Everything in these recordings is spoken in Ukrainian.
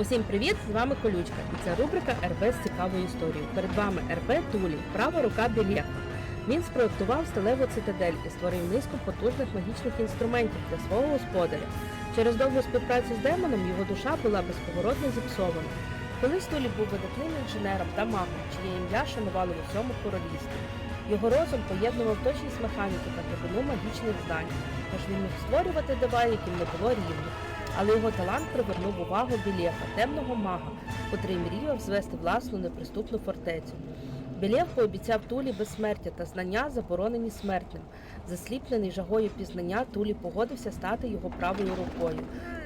Усім привіт! З вами Колючка і це рубрика РБ з цікавою історією. Перед вами РБ Тулі, права рука Білєха. Він спроектував сталеву цитадель і створив низку потужних магічних інструментів для свого господаря. Через довгу співпрацю з демоном його душа була безповоротно зіпсована. Колись Тулі був видатним інженером та магом, чиє ім'я шанували в усьому королівстві. Його розум поєднував точність механіки та глибину магічних знань, тож він міг створювати дива, яким не було рівних. Але його талант привернув увагу Білєха, темного мага, котрий мріяв звести власну неприступну фортецю. Білєв пообіцяв Тулі безсмертя та знання, заборонені смертним. Засліплений жагою пізнання, Тулі погодився стати його правою рукою.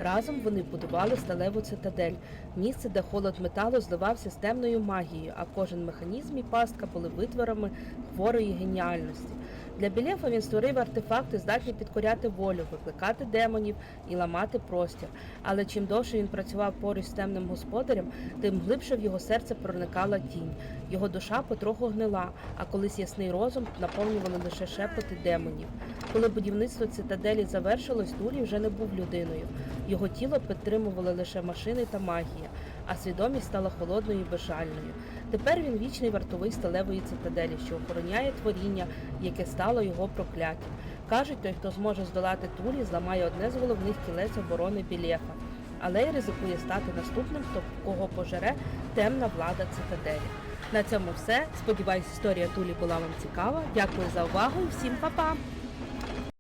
Разом вони будували сталеву цитадель, місце, де холод металу зливався з темною магією, а кожен механізм і пастка були витворами хворої геніальності. Для Білєфа він створив артефакти, здатні підкоряти волю, викликати демонів і ламати простір. Але чим довше він працював поруч з темним господарем, тим глибше в його серце проникала тінь. Його душа потроху гнила, а колись ясний розум наповнювали лише шепоти демонів. Коли будівництво цитаделі завершилось, Тулі вже не був людиною. Його тіло підтримували лише машини та магія, а свідомість стала холодною і безжальною. Тепер він вічний вартовий сталевої цитаделі, що охороняє творіння, яке стало його прокляттям. Кажуть, той, хто зможе здолати Тулі, зламає одне з головних кілець оборони Білєфа, але й ризикує стати наступним, хто кого пожере темна влада цитаделі. На цьому все. Сподіваюсь, історія Тулі була вам цікава. Дякую за увагу і всім па-па!